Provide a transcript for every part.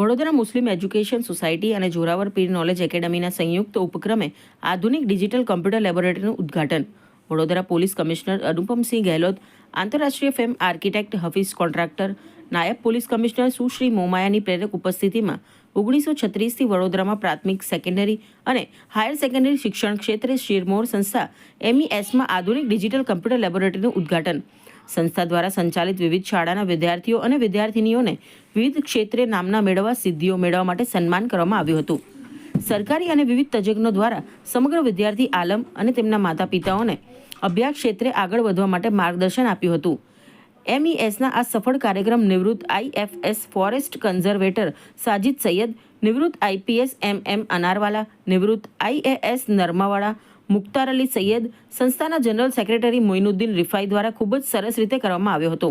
વડોદરા મુસ્લિમ education society અને Zoravar Pir knowledge એકેડમીના સંયુક્ત ઉપક્રમે આધુનિક ડિજિટલ કમ્પ્યુટર લેબોરેટરીનું ઉદ્ઘાટન. વડોદરા પોલીસ કમિશનર અનુપમસિંહ ગહેલોત, આંતરરાષ્ટ્રીય ફેમ આર્કિટેક્ટ હફીઝ કોન્ટ્રાક્ટર, નાયબ પોલીસ કમિશનર સુશ્રી મોમાયાની પ્રેરક ઉપસ્થિતિમાં ઓગણીસો છત્રીસથી વડોદરામાં પ્રાથમિક સેકન્ડરી અને હાયર સેકન્ડરી શિક્ષણ ક્ષેત્રે શિરમોર સંસ્થા એમઈએસમાં આધુનિક ડિજિટલ કમ્પ્યુટર લેબોરેટરીનું ઉદ્ઘાટન. સંસ્થા દ્વારા સંચાલિત વિવિધ શાળાના વિદ્યાર્થીઓ અને વિદ્યાર્થિનીઓને વિવિધ ક્ષેત્રે નામના મેળવવા સિદ્ધિઓ મેળવવા માટે સન્માન કરવામાં આવ્યું હતું. સરકારી અને વિવિધ તજજ્ઞો દ્વારા સમગ્ર વિદ્યાર્થી આલમ અને તેમના માતા પિતાઓને અભ્યાસ ક્ષેત્રે આગળ વધવા માટે માર્ગદર્શન આપ્યું હતું. એમઈએસના આ સફળ કાર્યક્રમ નિવૃત્ત IFS forest conservator Sajid Saiyed, નિવૃત્ત આઈપીએસ એમ એમ અનારવાલા, નિવૃત્ત આઈએએસ નરમાવાળા મુખ્તાર અલી સૈયદ સંસ્થાના જનરલ સેક્રેટરી મોઇનુદ્દીન રિફાઈ દ્વારા ખૂબ જ સરસ રીતે કરવામાં આવ્યો હતો.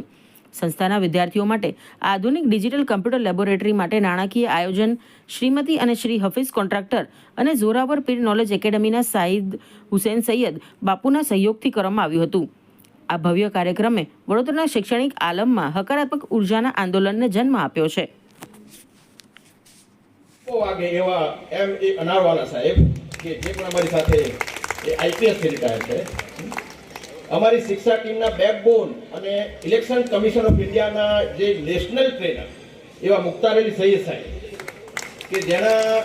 સંસ્થાના વિદ્યાર્થીઓ માટે આધુનિક ડિજિટલ કમ્પ્યુટર લેબોરેટરી માટે નાણાકીય આયોજન, શ્રીમતી અને શ્રી હફીઝ કોન્ટ્રાક્ટર અને જોરાવર પીર નોલેજ એકેડમીના સાહિદ હુસેન સૈયદ બાપુના સહયોગથી કરવામાં આવ્યું હતું. આ ભવ્ય કાર્યક્રમે વડોદરાના શૈક્ષણિક આલમમાં હકારાત્મક ઉર્જાના આંદોલનને જન્મ આપ્યો છે. એવા એમ એ અનારવાલા સાહેબ કે જે પણ અમારી સાથે એ આઈપીએસથી રિટાયર છે. અમારી શિક્ષા ટીમના બેકબોન અને ઇલેક્શન કમિશન ઓફ ઇન્ડિયાના જે નેશનલ ટ્રેનર એવા મુખ્તાર અલી સૈયદ સાહેબ, કે જેના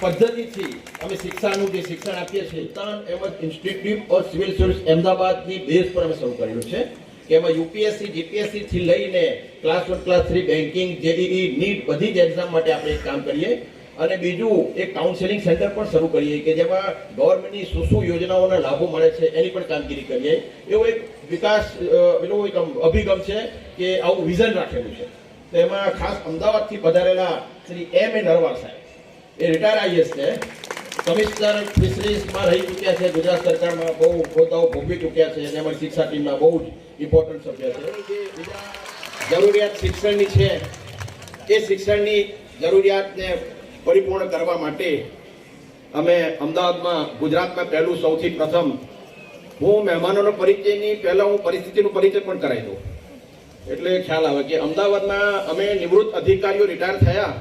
પદ્ધતિથી અમે શિક્ષાનું જે શિક્ષણ આપીએ છીએ Sultan Ahmed institute of civil service અમદાવાદની બેઝ પર અમે શરૂ કર્યું છે. કે એમાં યુપીએસસી જીપીએસસી થી લઈને class one class three banking JEE NEET બધી જ એક્ઝામ માટે આપણે એક કામ કરીએ. અને બીજું, એક કાઉન્સેલિંગ સેન્ટર પણ શરૂ કરીએ કે જેમાં ગવર્મેન્ટની શું શું યોજનાઓના લાભો મળે છે એની પણ કામગીરી કરીએ. એવો એક વિકાસ એનો એક અભિગમ છે કે આવું વિઝન રાખેલું છે. તો એમાં ખાસ અમદાવાદથી પધારેલા શ્રી એમ એ નરવાર સાહેબ. એ રિટાયર આઈએસ છે. કમિશનર ફિશરીઝમાં રહી ચૂક્યા છે. ગુજરાત સરકારમાં બહુ હોદ્દાઓ ભોગવી ચૂક્યા છે અને અમારી શિક્ષા ટીમના બહુ જ ઇમ્પોર્ટન્ટ સભ્ય છે. જરૂરિયાત શિક્ષણની છે. એ શિક્ષણની જરૂરિયાતને પરિપૂર્ણ કરવા માટે અમે અમદાવાદમાં ગુજરાતમાં પહેલું સૌથી પ્રથમ હું મહેમાનોનો પરિચયની, પહેલાં હું પરિસ્થિતિનો પરિચય પણ કરાવી દઉં. એટલે ખ્યાલ આવે કે અમદાવાદમાં અમે નિવૃત્ત અધિકારીઓ રિટાયર થયા,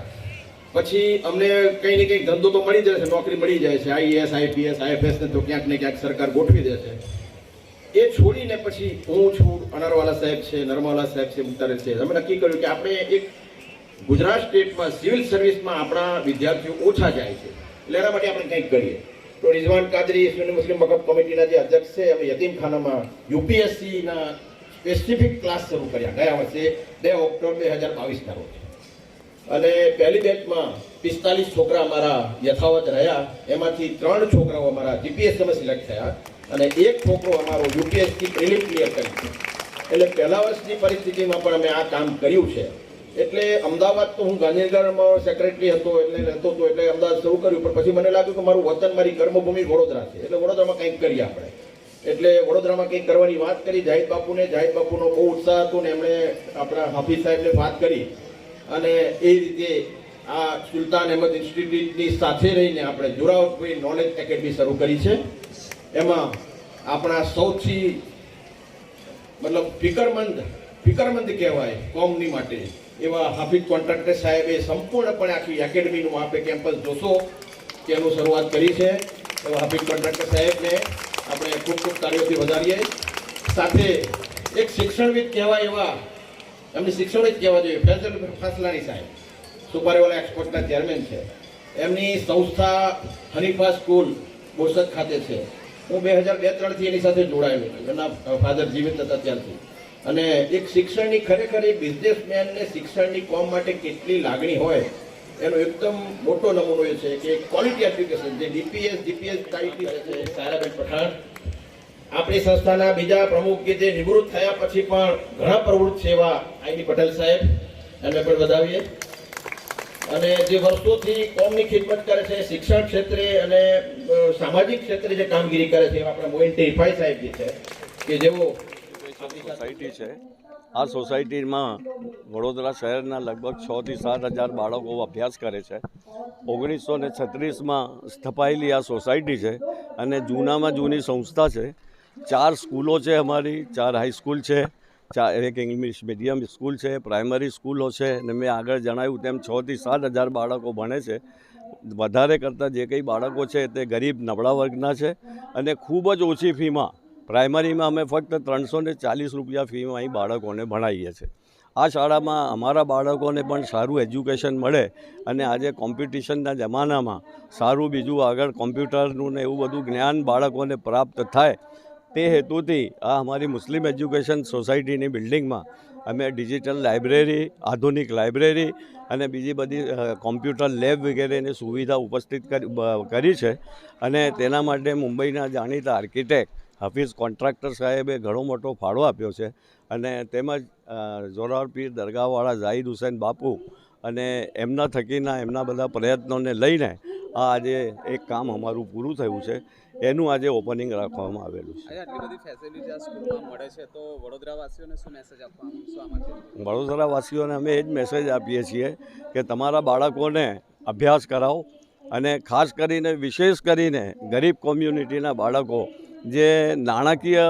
પછી અમને કંઈ ને કંઈક ધંધો તો મળી જાય છે, નોકરી મળી જાય છે આઈએસ આઈપીએસ આઈએફએસને તો ક્યાંક ને ક્યાંક સરકાર ગોઠવી દે છે. એ છોડીને પછી હું છું અનારવાલા સાહેબ છે, નર્મવાલા સાહેબ છે મુતારે છે. અમે નક્કી કર્યું કે આપણે એક ગુજરાત સ્ટેટમાં સિવિલ સર્વિસમાં આપણા વિદ્યાર્થીઓ ઓછા જાય છે. એટલે એના માટે આપણે કંઈક કરીએ. તો રિઝવાન કાદરી સુન્ની મુસ્લિમ મકબ કમિટીના જે અધ્યક્ષ છે, અમે યતીમખાનામાં યુપીએસસીના સ્પેસિફિક ક્લાસ શરૂ કર્યા. ગયા વર્ષે બે ઓક્ટોબર બે હજાર બાવીસના રોજ. અને પહેલી બેચમાં પિસ્તાલીસ છોકરા અમારા યથાવત રહ્યા. એમાંથી ત્રણ છોકરાઓ અમારા જીપીએસસીમાં સિલેક્ટ થયા અને એક છોકરો અમારો યુપીએસસી પ્રિલિમ ક્લિયર કરી એટલે પહેલા વર્ષની પરિસ્થિતિમાં પણ અમે આ કામ કર્યું છે. એટલે અમદાવાદ તો હું ગાંધીનગરમાં સેક્રેટરી હતો, એટલે રહેતો હતો એટલે અમદાવાદ શરૂ કર્યું, પણ પછી મને લાગ્યું કે મારું વતન, મારી કર્મભૂમિ વડોદરા છે. એટલે વડોદરામાં કંઈક કરીએ આપણે. એટલે વડોદરામાં કંઈક કરવાની વાત કરી, જાહિદ બાપુને, જાહિદ બાપુનો બહુ ઉત્સાહ હતો ને એમણે આપણા હાફિઝ સાહેબને વાત કરી. અને એ રીતે આ સુલતાન અહેમદ ઇન્સ્ટિટ્યૂટની સાથે રહીને આપણે જોરાવરપુરી નોલેજ એકેડમી શરૂ કરી છે. એમાં આપણા સૌથી મતલબ ફિકરમંદ ફિકરમંદ કહેવાય કોમની માટે. એવા હાફિઝ કોન્ટ્રાક્ટર સાહેબે સંપૂર્ણપણે આખી એકેડમીનું આપણે કેમ્પસ જોશો એનું શરૂઆત કરી છે. એવા હાફિઝ કોન્ટ્રાક્ટર સાહેબને આપણે ખૂબ ખૂબ કાર્યોથી વધારીએ. સાથે એક શિક્ષણવિદ કહેવાય એવા, એમની શિક્ષણવિદ કહેવા જોઈએ ફૈઝલ ફાસલાની સાહેબ, સુપારીવાલા એક્સપોર્ટના ચેરમેન છે. એમની સંસ્થા હનીફા સ્કૂલ બોરસદ ખાતે છે. હું બે હજાર બે ત્રણથી એની સાથે જોડાયેલો છું. એના ફાધર જીવિત હતા ત્યારથી. અને એક શિક્ષણની ખરેખર એ બિઝનેસમેનને શિક્ષણની કોમ માટે કેટલી લાગણી હોય, એનો એકદમ મોટો નમૂનો એ છે કે ક્વોલિટી એપ્લિકેશન જે ડીપીએસ ડીપીએસ ટાઈપી છે સારાબેન પઠાણ. આપણી સંસ્થાના બીજા પ્રમુખ કે જે નિવૃત્ત થયા પછી પણ ઘણા પ્રવૃત્ત છે એવા આઈબી પટેલ સાહેબ. એમને પણ વધાવીએ અને જે વર્ષોથી કોમની ખિદમત કરે છે, શિક્ષણ ક્ષેત્રે અને સામાજિક ક્ષેત્રે જે કામગીરી કરે છે, એવા આપણા મોઇન ટેફાઈ સાહેબ જે છે, કે જેઓ સોસાયટી છે. આ સોસાયટીમાં વડોદરા શહેરના લગભગ છથી સાત હજાર બાળકો અભ્યાસ કરે છે. ઓગણીસો ને છત્રીસમાં સ્થપાયેલી આ સોસાયટી છે અને જૂનામાં જૂની સંસ્થા છે. ચાર સ્કૂલો છે અમારી, ચાર હાઈસ્કૂલ છે ચાર એક ઇંગ્લિશ મીડિયમ સ્કૂલ છે, પ્રાઇમરી સ્કૂલો છે અને મેં આગળ જણાવ્યું તેમ છથી સાત હજાર બાળકો ભણે છે. વધારે કરતાં જે કંઈ બાળકો છે તે ગરીબ નબળા વર્ગના છે અને ખૂબ જ ઓછી ફીમાં પ્રાઇમરીમાં અમે ફક્ત ત્રણસો ને ચાલીસ રૂપિયા ફીમાં અહીં બાળકોને ભણાવીએ છીએ. આ શાળામાં અમારા બાળકોને પણ સારું એજ્યુકેશન મળે અને આજે કોમ્પિટિશનના જમાનામાં સારું બીજું આગળ કોમ્પ્યુટરનું ને એવું બધું જ્ઞાન બાળકોને પ્રાપ્ત થાય તે હેતુથી આ અમારી મુસ્લિમ એજ્યુકેશન સોસાયટીની બિલ્ડિંગમાં અમે ડિજિટલ લાઇબ્રેરી, આધુનિક લાઇબ્રેરી અને બીજી બધી કોમ્પ્યુટર લેબ વગેરેની સુવિધા ઉપસ્થિત કરી છે. અને તેના માટે મુંબઈના જાણીતા આર્કિટેક્ટ હાફિઝ કોન્ટ્રાક્ટર સાહેબે ઘણો મોટો ફાળો આપ્યો છે અને તેમજ જોરાવર પીર દરગાહવાળા ઝાહિદ હુસૈન બાપુ અને એમના થકીના એમના બધા પ્રયત્નોને લઈને આ આજે એક કામ અમારું પૂરું થયું છે. એનું આજે ઓપનિંગ રાખવામાં આવેલું છે. વડોદરાવાસીઓને અમે એ જ મેસેજ આપીએ છીએ કે તમારા બાળકોને અભ્યાસ કરાવો અને ખાસ કરીને વિશેષ કરીને ગરીબ કોમ્યુનિટીના બાળકો જે નાણાકીય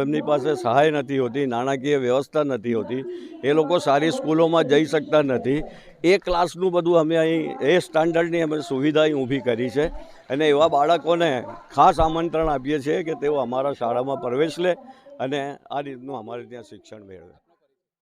એમની પાસે સહાય નથી હોતી, નાણાકીય વ્યવસ્થા નથી હોતી, એ લોકો સારી સ્કૂલોમાં જઈ શકતા નથી. એ ક્લાસનું બધું અમે અહીં, એ સ્ટાન્ડર્ડની અમે સુવિધા અહીં ઊભી કરી છે અને એવા બાળકોને ખાસ આમંત્રણ આપીએ છીએ કે તેઓ અમારા શાળામાં પ્રવેશ લે અને આ રીતનું અમારે ત્યાં શિક્ષણ મેળવે.